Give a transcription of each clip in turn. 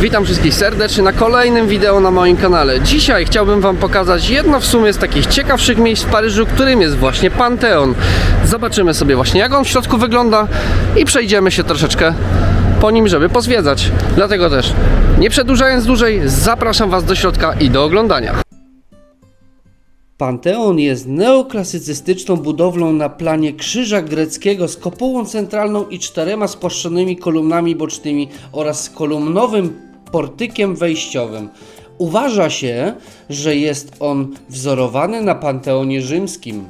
Witam wszystkich serdecznie na kolejnym wideo na moim kanale. Dzisiaj chciałbym Wam pokazać jedno w sumie z takich ciekawszych miejsc w Paryżu, którym jest właśnie Panteon. Zobaczymy sobie właśnie jak on w środku wygląda i przejdziemy się troszeczkę po nim, żeby pozwiedzać. Dlatego też, nie przedłużając dłużej, zapraszam Was do środka i do oglądania. Panteon jest neoklasycystyczną budowlą na planie krzyża greckiego z kopułą centralną i czterema spłaszczonymi kolumnami bocznymi oraz kolumnowym portykiem wejściowym. Uważa się, że jest on wzorowany na Panteonie rzymskim.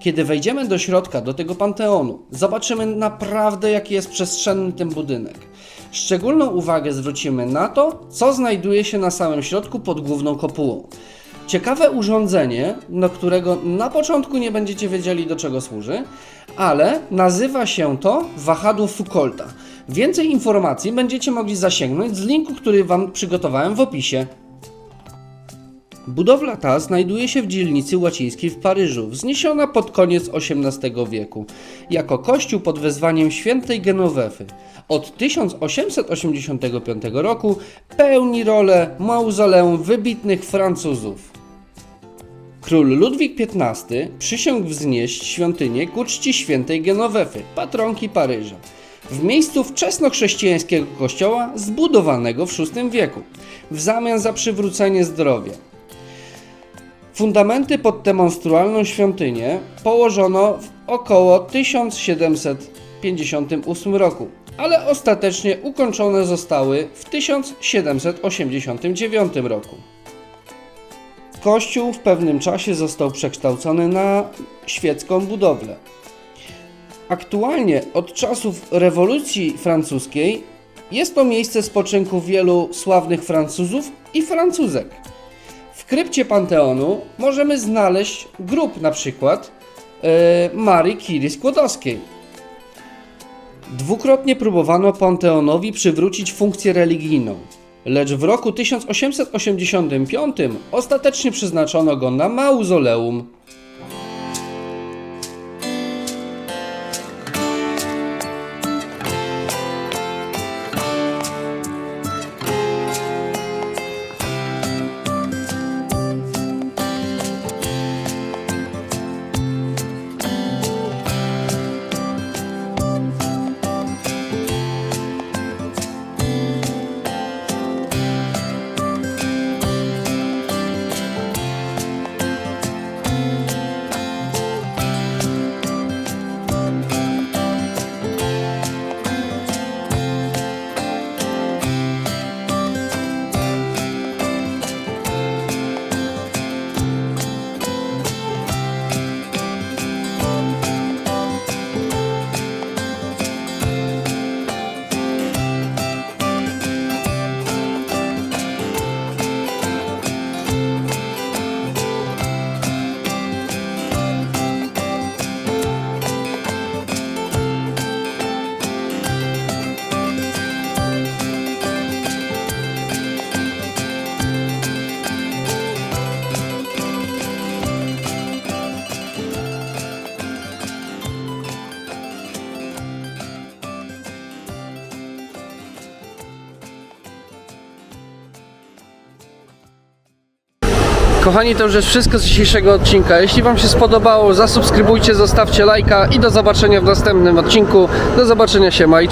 Kiedy wejdziemy do środka, do tego panteonu, zobaczymy naprawdę, jaki jest przestrzenny ten budynek. Szczególną uwagę zwrócimy na to, co znajduje się na samym środku pod główną kopułą. Ciekawe urządzenie, do którego na początku nie będziecie wiedzieli, do czego służy, ale nazywa się to wahadło Foucaulta. Więcej informacji będziecie mogli zasięgnąć z linku, który Wam przygotowałem w opisie. Budowla ta znajduje się w dzielnicy łacińskiej w Paryżu, wzniesiona pod koniec XVIII wieku, jako kościół pod wezwaniem świętej Genowefy. Od 1885 roku pełni rolę mauzoleum wybitnych Francuzów. Król Ludwik XV przysiągł wznieść świątynię ku czci świętej Genowefy, patronki Paryża, w miejscu wczesnochrześcijańskiego kościoła zbudowanego w VI wieku, w zamian za przywrócenie zdrowia. Fundamenty pod tę monstrualną świątynię położono w około 1758 roku, ale ostatecznie ukończone zostały w 1789 roku. Kościół w pewnym czasie został przekształcony na świecką budowlę. Aktualnie od czasów rewolucji francuskiej jest to miejsce spoczynku wielu sławnych Francuzów i Francuzek. W krypcie Panteonu możemy znaleźć grób na przykład e, Marii Curie Skłodowskiej. Dwukrotnie próbowano Panteonowi przywrócić funkcję religijną, lecz w roku 1885 ostatecznie przeznaczono go na mauzoleum. Kochani, to już jest wszystko z dzisiejszego odcinka. Jeśli Wam się spodobało, zasubskrybujcie, zostawcie lajka i do zobaczenia w następnym odcinku. Do zobaczenia się, majcze.